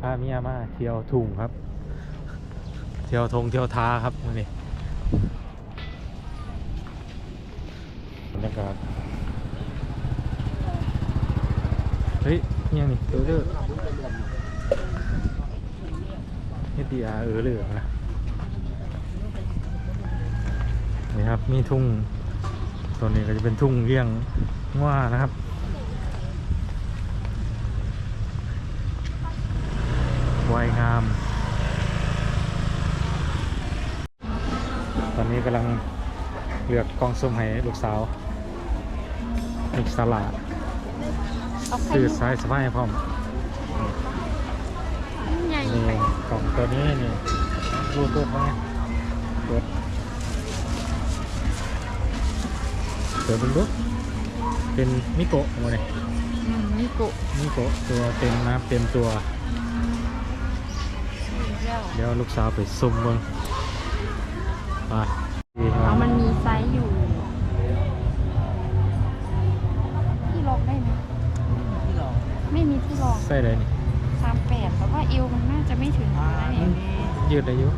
พาเมียมาเที่ยวทุ่งครับ เที่ยวทงเที่ยวทาครับมื้อนี่บรรยากาศเฮ้ยอิหยังนี่เออเด้อเฮดดีอาเออเลยนะนี่ครับมีทุ่งตัวนี้ก็จะเป็นทุ่งเลี้ยงง่านะครับ วายงาม ตอนนี้กำลังเลือกกล่องส้มให้ลูกสาวลูกสาวหลาเอาไข่ซื้อสายสบายพร้อมใหญ่นี่กล่องตัวนี้นี่รูดรูดไหมเปิดเปิดดูดูเป็นมิโกะหมดเลยอืมนี่กุมิโกะตัวเต็มน้ำเต็มตัว เดียวเดี๋ยวลูกสาวไปซุ่มเบิ่งไปดีคเอารับมันมีไซส์อยู่ ที่ลองได้ไหมที่ลองไม่มีที่ลองใส่เลยนี่สามแปดแต่ว่าเอวมันน่าจะไม่ถึงอ่านะตเนี่อยนนี้ยืดอายุ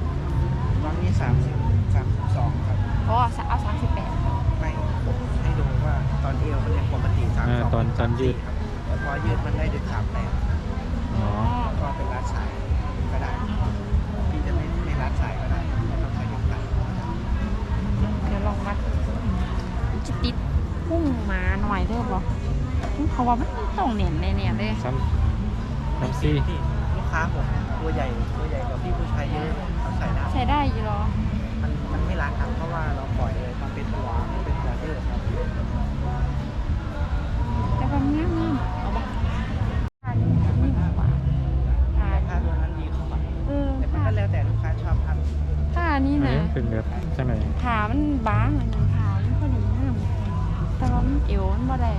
ตอนนี้สามสิบสามสิบสองครับเพราะว่าเอาสามสิบแปดไม่ให้ดูว่าตอนเอวมันยังปกติสามอ่าสองตอนตอนยืดครับแต่พอยืดมันได้ถึงสามแปดอ๋อ ก็เป็นรัดสายก็ได้พี่ ราะว่ามันต้องเนียนแน่ๆเลยซ้ำซ้ำซี่ที่ลูกค้าผมตัวใหญ่ตัวใหญ่กว่าพี่ผู้ชายเยอะเขาใส่ได้ใช้ได้อยู่หรอมันมันไม่รัดครับเพราะว่าเราปล่อยเลยมันเป็นตัวมันเป็นตัวเยอะครับแต่ว่ามันงามงามเอาบอกอันนี้นี่กว่าอันถ้าตัวนั้นดีกว่าเออแต่มันผ้าก็แล้วแต่ลูกค้าชอบครับผ้านี่อันนะนี้เป็นแบบจังไหนขามันบางอันนี้ขามันพอดีงามแต่ว่ามันเอวมันบ่ได้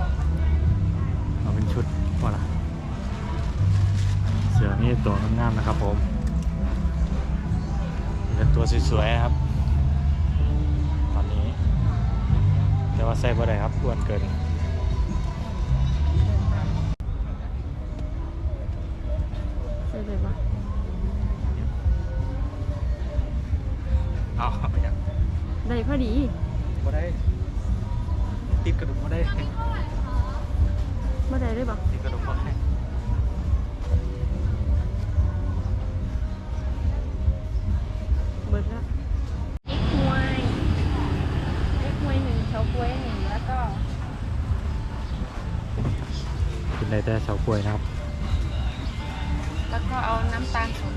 เอาเป็นชุดพอละเสือนี่ตัวงามๆนะครับผมเป็นตัวสวยๆนะครับ ตอนนี้ แต่ว่าใส่บ่ได้ครับอ้วนเกินใช่เลยปะเอาไปยังได้พอดีบ่ได้ติดกระดุมบ่ได้ บ่ได้เลยปะติดกระดุมบ่ได้เบิดแล้วเอ็กฮวยเอ็กฮวยหนึ่งเฉาก๊วยหนึ่งแล้วก็กินได้แต่เฉาก้วยนะครับ แล้วก็เอาน้ำตาลสด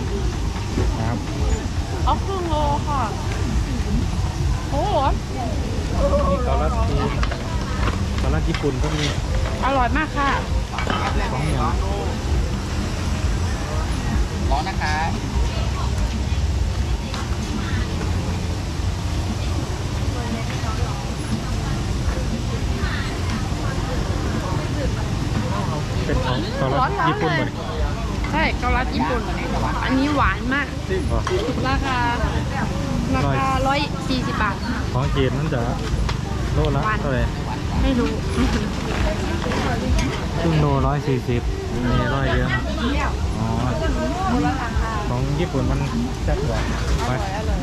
นนะครับเอาครึ่งโลค่ะโอ้โหนี่เกาลัดจีนเกาลัดญี่ปุ่นก็มีอร่อยมากค่ะสองอย่างร้อนนะคะเป็นของเกาลัดญี่ปุ่นหมดใช่เกาลัดญี่ปุ่น อันนี้หวานมากอ๋อราคา ราคาร้อยสี่สิบบาท ของจีนมันจะโลละเท่าไหร่ไม่รู้ครึ่งโลร้อยสี่สิบนี่ร้อยเดียวอ๋อคนละราคาของญี่ปุ่นมันแซ่บกว่าอไป ร่อยอร่อย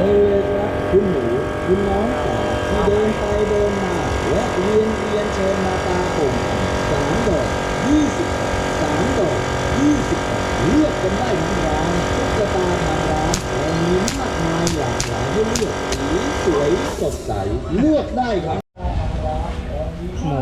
เลยครับคุณหนูคุณน้องจ๋าที่เดินไปเดินมาและเวียนเวียนเชิญมาตาผมสามดอกยี่สิบบาทสามดอกยี่สิบบาทเลือกกันได้ทั้งร้านตุ๊กตาทางร้านและมีมากมายหลากหลายให้เลือกสีสวยสดใสเลือกได้ครับ หมู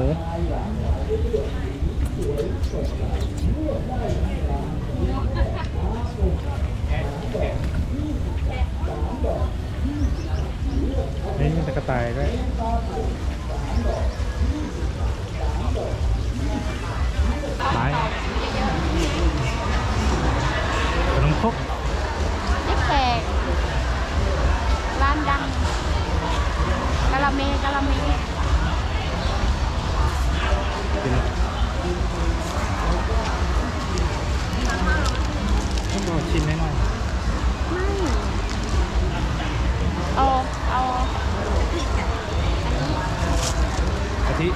นี่มีตะกระต่ายด้วยหลายขนมครกนี่แขก เมกะละเมกินต้องเอาชิ้นน้อยไม่ เอา เอากะทิ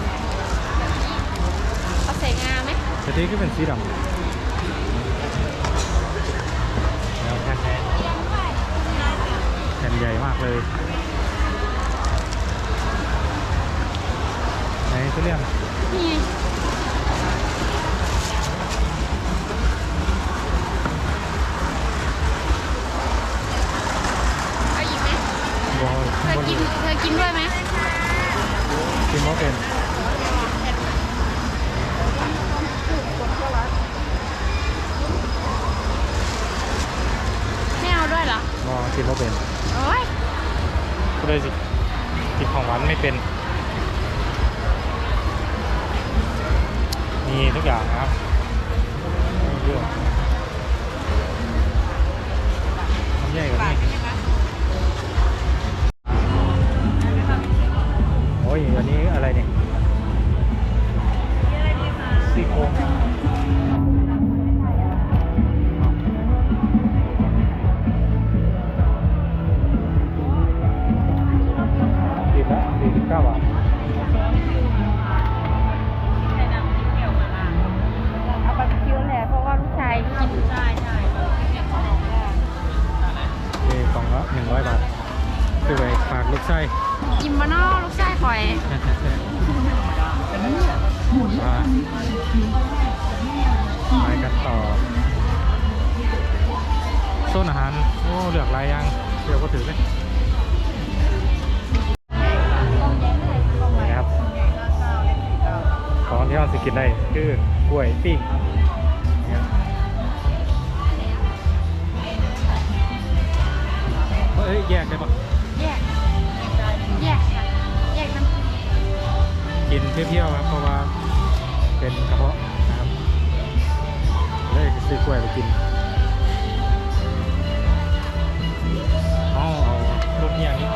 เอาใส่งาไหมกะทิก็เป็นสีดำ ทุเรียนนี่ไงเอาอีกไหมบอเธอกินเธอกินด้วยไหมกินว่าเป็นไม่เอาด้วยเหรอ บอกินว่าเป็นโอ้ยก็เลยสิกินของหวานไม่เป็น มีทุกอย่างนะครับเยอะน้ำใหญ่กว่านี้โอ้ยอันนี้อะไรเนี่ยซี่โครงดีละสี่สิบเก้าบาท อย ไปกันต่อโซนอาหาร โอ้เหลือกหลายอย่าง เดี๋ยวก็ถือเลยนะครับของที่เราสิกินได้คือกล้วยปิ้งเฮ้ย แยกได้ปะ กินเพี้ยวๆครับเพราะว่าเป็นกระเพาะนะครับเลยซื้อกล้วยไปกินเอาเอาลูกเนี่ยนี่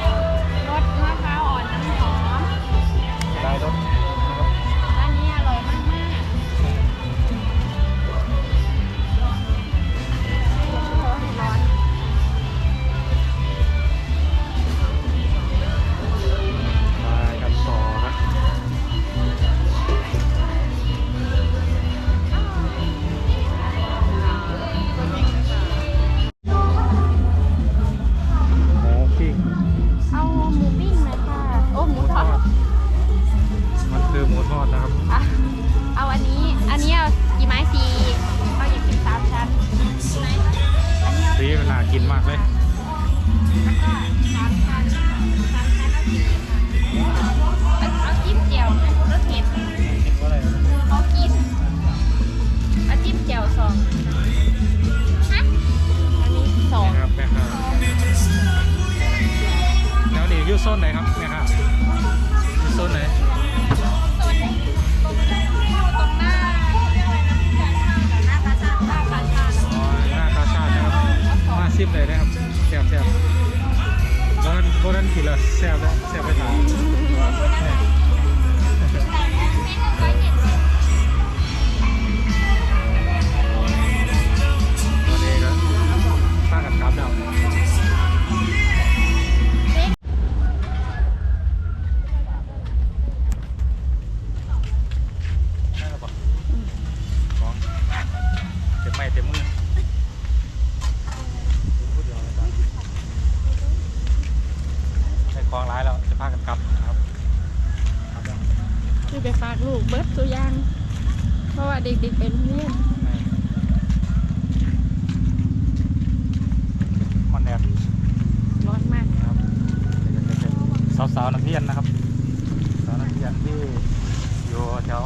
ซิมเลยนะครับแซ่บแซ่บเพราะนั้นเพราะนั้นกินแล้วแซ่บแล้วแซ่บไปทาน คือไปฝากลูกเบิร์ดตัวอย่าง เพราะว่าเด็กๆไปโรงเรียนมันแดดร้อนมากนะครับเดี๋ยวจะเป็นสาวๆนักเรียนนะครับ สาวนักเรียนที่อยู่แถว